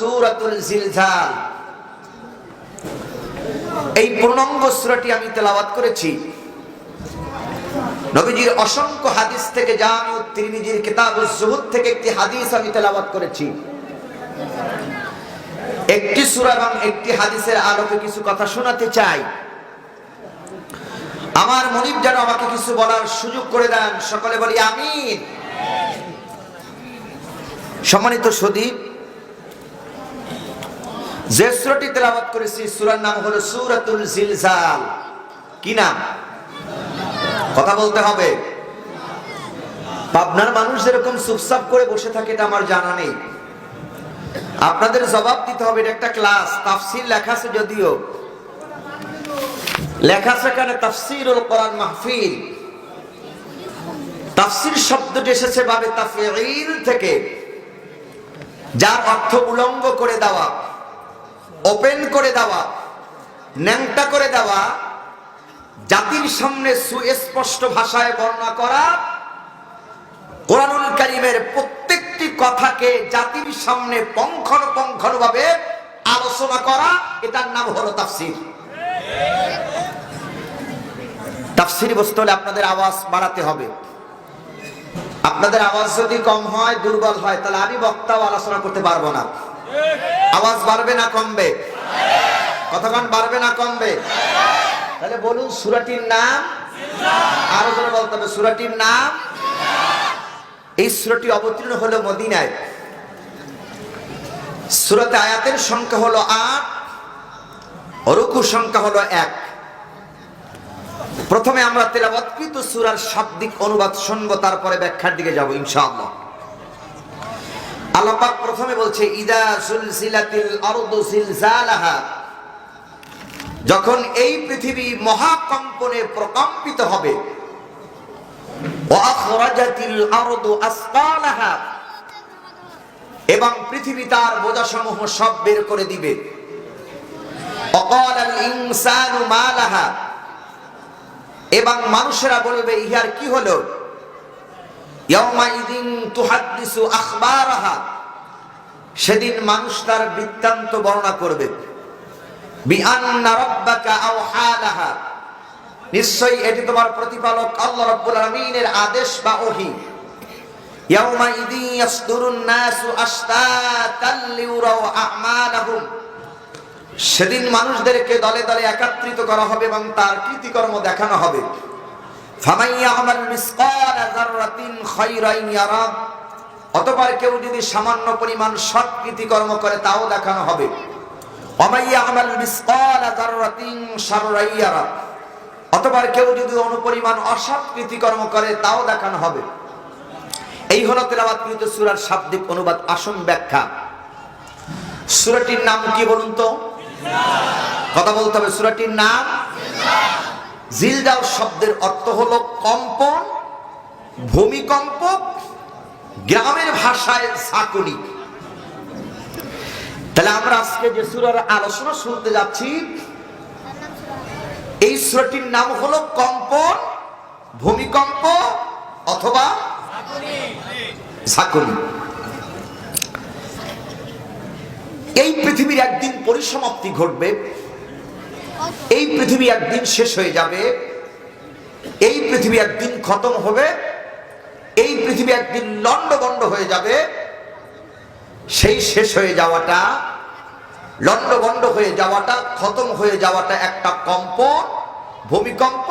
সূরাতুল জিলজাল। এই পূর্ণাঙ্গ সূরাটি আমি করেছি। নবীজির অসংখ্য হাদিস থেকে কিতাবুজ জুহুদ থেকে একটি হাদিস আমি করেছি। একটি সূরা এবং একটি হাদিসের আলোকে কিছু কথা শোনাতে চাই। আমার মনিব যেন আমাকে কিছু বলার সুযোগ করে দেন, সকলে বলি আমিন। সম্মানিত সদীপ যে সূরাটি তেলাওয়াত করেছি, সূরার নাম হলো সূরাতুল জিলজাল। কি নাম? কথা বলতে হবে। পাবনার মানুষ যেরকম চুপচাপ করে বসে থাকে, এটা আমার জানা নেই। আপনাদের জবাব দিতে হবে, এটা একটা ক্লাস, তাফসির লেখা আছে যদিও। লেখা আছে এখানে, তাফসিরুল কোরআন মাহফিল। তাফসির শব্দটি এসেছে ভাবে তাফসির থেকে, যার অর্থ উলঙ্গ করে দেওয়া। ওপেন করে দেওয়া, ন্যাংটা করে দেওয়া, জাতির সামনে সুস্পষ্ট ভাষায় বর্ণনা করা, কোরআনুল কারিমের প্রত্যেকটি কথাকে জাতির সামনে পঙ্খন পঙ্খন ভাবে আলোচনা করা, এটার নাম হলো তাফসির। তাফসির বসতে হলে আপনাদের আওয়াজ বাড়াতে হবে। আপনাদের আওয়াজ যদি কম হয়, দুর্বল হয়, তাহলে আমি বক্তাও আলোচনা করতে পারব না। আওয়াজ বাড়বে না কমবে? কতক্ষণ বাড়বে না কমবে? তাহলে বলুন সুরাটির নাম? আরও জনে বলতে হবে, সুরাটির নাম? এই সুরাটি অবতীর্ণ হলো মদিনায়। সুরাতে আয়াতের সংখ্যা হলো আট রুকু সংখ্যা হলো এক। প্রথমে আমরা তেলাবৎকৃত সুরার শাব্দিক অনুবাদ শুনব, তারপরে ব্যাখ্যার দিকে যাব, ইনশাআল্লাহ। আল্লাহ পাক প্রথমে বলছে, ইদা সুলসিলাতিল আরদু জিলজালাহা যখন এই পৃথিবী মহাকম্পনে প্রকম্পিত হবে এবং পৃথিবী তার বোঝাসমূহ সব বের করে দিবে। এবং মানুষেরা বলবে, ইহার কি হলো? সেদিন মানুষ তার বৃত্তান্ত বর্ণনা করবে। নিশ্চয়ই এটি তোমার প্রতিপালক আল্লাহ রাব্বুল আদেশ বা ওহী। নাসু সেদিন মানুষদেরকে দলে দলে একত্রিত করা হবে এবং তার কৃতিকর্ম দেখানো হবে। অতবার কেউ যদি সামান্য পরিমাণ সৎ কৃতিকর্ম করে, তাও দেখানো হবে। অতবার কেউ যদি অনুপরিমাণ অসৎ কৃতিকর্ম করে, তাও দেখানো হবে। এই হলো তেলাবাদকৃত সুরার শাব্দিক অনুবাদ, আসন ব্যাখ্যা। সুরাটির নাম কি বলুন তো? কথা বলতে হবে। সুরাটির নাম জিলজাল শব্দের অর্থ হলো কম্পন, ভূমিকম্প, গ্রামের ভাষায় ঝাঁকুনি। তাহলে আমরা আজকে যে সুরার আলোচনা শুনতে যাচ্ছি, এই সুরাটির নাম হলো কম্পন, ভূমিকম্প অথবা ঝাঁকুনি। এই পৃথিবীর একদিন পরিসমাপ্তি ঘটবে। এই পৃথিবী একদিন শেষ হয়ে যাবে। এই পৃথিবী একদিন খতম হবে। এই পৃথিবী একদিন লন্ডবন্ড হয়ে যাবে। সেই শেষ হয়ে যাওয়াটা লন্ডবন্ড হয়ে যাওয়াটা, খতম হয়ে যাওয়াটা একটা কম্প ভূমিকম্প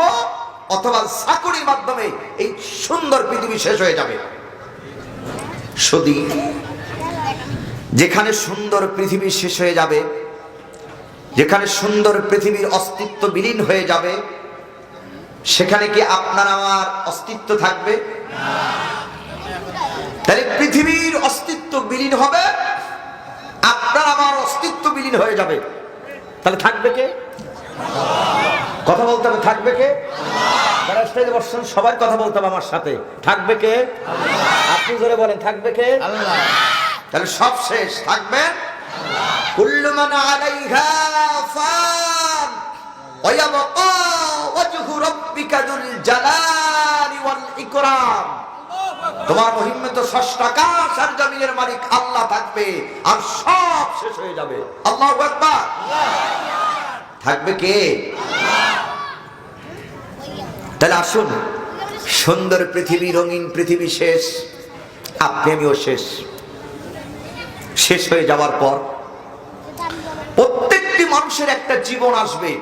অথবা চাকরির মাধ্যমে এই সুন্দর পৃথিবী শেষ হয়ে যাবে। শুধু যেখানে সুন্দর পৃথিবী শেষ হয়ে যাবে যেখানে সুন্দর পৃথিবীর অস্তিত্ব বিলীন হয়ে যাবে সেখানে কি আপনার আমার অস্তিত্ব থাকবে? তাহলে পৃথিবীর অস্তিত্ব বিলীন হবে আপনার আমার অস্তিত্ব বিলীন হয়ে যাবে। তাহলে থাকবে কে? কথা বলতে হবে থাকবে কে? বসছেন সবার কথা বলতে হবে আমার সাথে। থাকবে কে? আপনি ধরে বলেন থাকবে কে? তাহলে সব শেষ থাকবেন ইয়াবকা ওয়াজহু রাব্বিকা যুল জালালি তোমার মহিম্মত ষষ্ঠ আকাশ আর জমিনের মালিক আল্লাহ থাকবে, আর সব শেষ হয়ে যাবে। আল্লাহ থাকবে কে? তাহলে আসুন, সুন্দর পৃথিবী, রঙিন পৃথিবী শেষ আপনি আমিও শেষ। শেষ হয়ে যাওয়ার পর প্রত্যেকটি মানুষের একটা জীবন আসবে।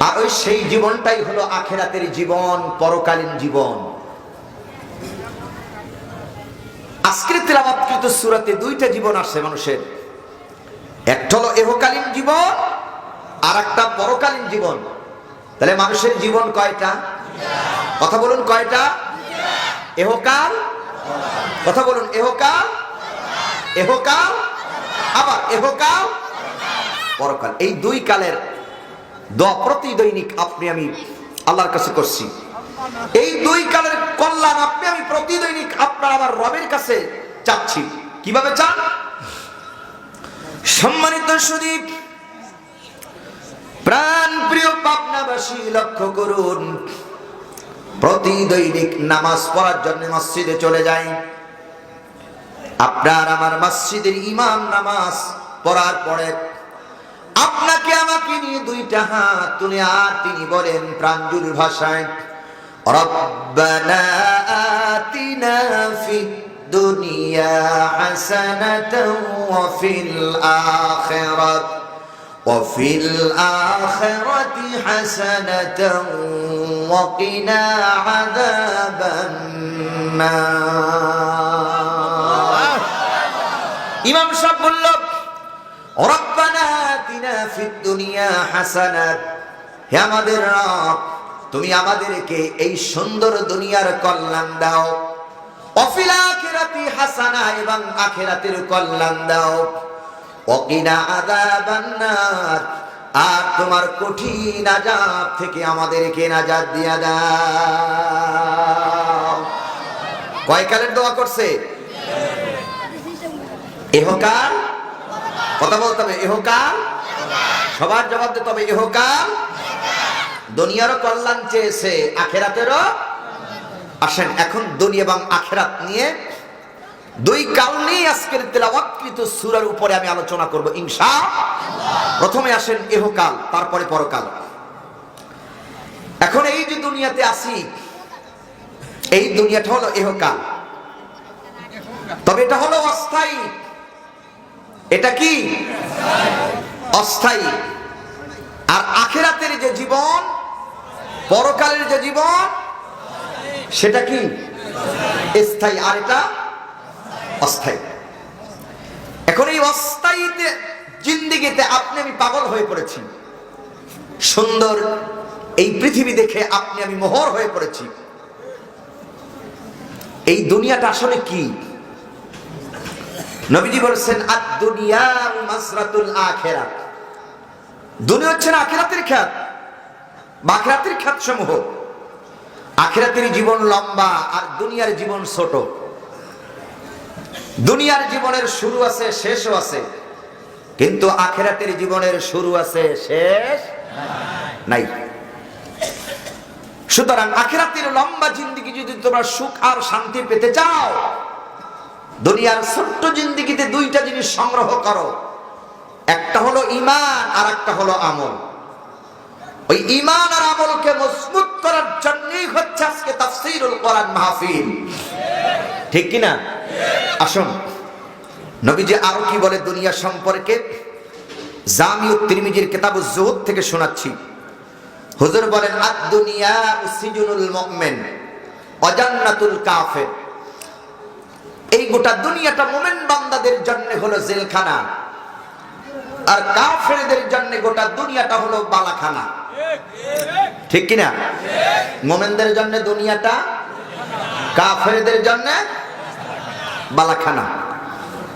আর ওই সেই জীবনটাই হলো আখেরাতের জীবন, পরকালীন জীবন। আজকের তেলাবাতকৃত সুরাতে দুইটা জীবন আসে মানুষের। একটা হলো এহকালীন জীবন আর একটা পরকালীন জীবন। তাহলে মানুষের জীবন কয়টা? কথা বলুন কয়টা? এহকাল? কথা বলুন, এহকাল? এহকাল আবার এহকাল পরকাল। এই দুই কালের দোয়া প্রতি আপনি আমি আল্লাহর কাছে করছি। এই দুই কালের কল্যাণ আপনি আমি প্রতি দৈনিক আপনার আমার রবের কাছে চাচ্ছি। কীভাবে চান? সম্মানিত সুদীপ প্রাণ প্রিয় পাবনাবাসী, লক্ষ্য করুন। প্রতি দৈনিক নামাজ পড়ার জন্য মসজিদে চলে যাই। আপনার আমার মসজিদের ইমাম নামাজ পড়ার পরে আপনাকে আমাকে নিয়ে দুইটা হাত তুলে আর তিনি বলেন প্রাঞ্জুল ভাষায় রব্বানা আতিনা ফিদ দুনিয়া হাসানাতাও ওয়া ফিল আখিরাত وفي الآخرة حسنة وقنا عذاب النار ইমাম সাহেব বলল দুনিয়া হে আমাদের তুমি আমাদেরকে এই সুন্দর দুনিয়ার কল্যাণ দাও। অফিল হাসানা এবং দাও। আর তোমার কঠিন আযাব থেকে আমাদেরকে নাজাত দিয়া দাও। কয় কালের দোয়া করছে? এহকাল কথা বলতে হবে এহকাল সবার জবাব দিতে হবে এহকাল দুনিয়ারও কল্যাণ চেয়েছে, আখেরাতেরও? আসেন, এখন দুনিয়া এবং আখেরাত নিয়ে দুই নিয়ে আজকের তেলাওয়াতকৃত সূরার উপরে আমি আলোচনা করব ইনশা প্রথমে আসেন এহকাল তারপরে পরকাল। এখন এই যে দুনিয়াতে আসি এই দুনিয়াটা হলো এহকাল তবে এটা হলো অস্থায়ী। এটা কি? অস্থায়ী। আর আখেরাতের যে জীবন, পরকালের যে জীবন, সেটা কি? স্থায়ী। আর এটা অস্থায়ী। এখন এই অস্থায়ীতে, জিন্দিগিতে আপনি আমি পাগল হয়ে পড়েছি। সুন্দর এই পৃথিবী দেখে আপনি আমি মোহর হয়ে পড়েছি। এই দুনিয়াটা আসলে কি? নবীজি বলেছেন আদ দুনিয়া মাসরাতুল আখিরাত। দুনিয়া হচ্ছে না আখিরাতের খ্যাত, বা আখিরাতের খ্যাত সমূহ আখিরাতের জীবন লম্বা আর দুনিয়ার জীবন ছোট। দুনিয়ার জীবনের শুরু আছে, শেষও আছে। কিন্তু আখেরাতের জীবনের শুরু আছে, শেষ নাই। সুতরাং আখেরাতের লম্বা জিন্দিগি যদি তোমরা সুখ আর শান্তি পেতে চাও দুনিয়ার ছোট্ট জিন্দিগিতে দুইটা জিনিস সংগ্রহ করো। একটা হলো ইমান আর একটা হলো আমল। ওই ইমান আর আমলকে মজবুত করার জন্যই হচ্ছে আজকে তাফসীরুল কোরআন মাহফিল। ঠিক কি না? আসুন, নবীজি আরও কি বলে দুনিয়া সম্পর্কে? জামিউ তিরমিজির কিতাবুজ জুহুদ থেকে শোনাচ্ছি। হুজুর বলেন আদ দুনিয়া সিজনুল মুমিন অজান্নাতুল কাফের। এই গোটা দুনিয়াটা মোমেন বান্দাদের জন্য হলো জেলখানা। আর কাফেরদের জন্য গোটা দুনিয়াটা হলো বালাখানা। ঠিক কিনা? মোমেনদের জন্য দুনিয়াটা, কাফেরদের জন্য বালাখানা।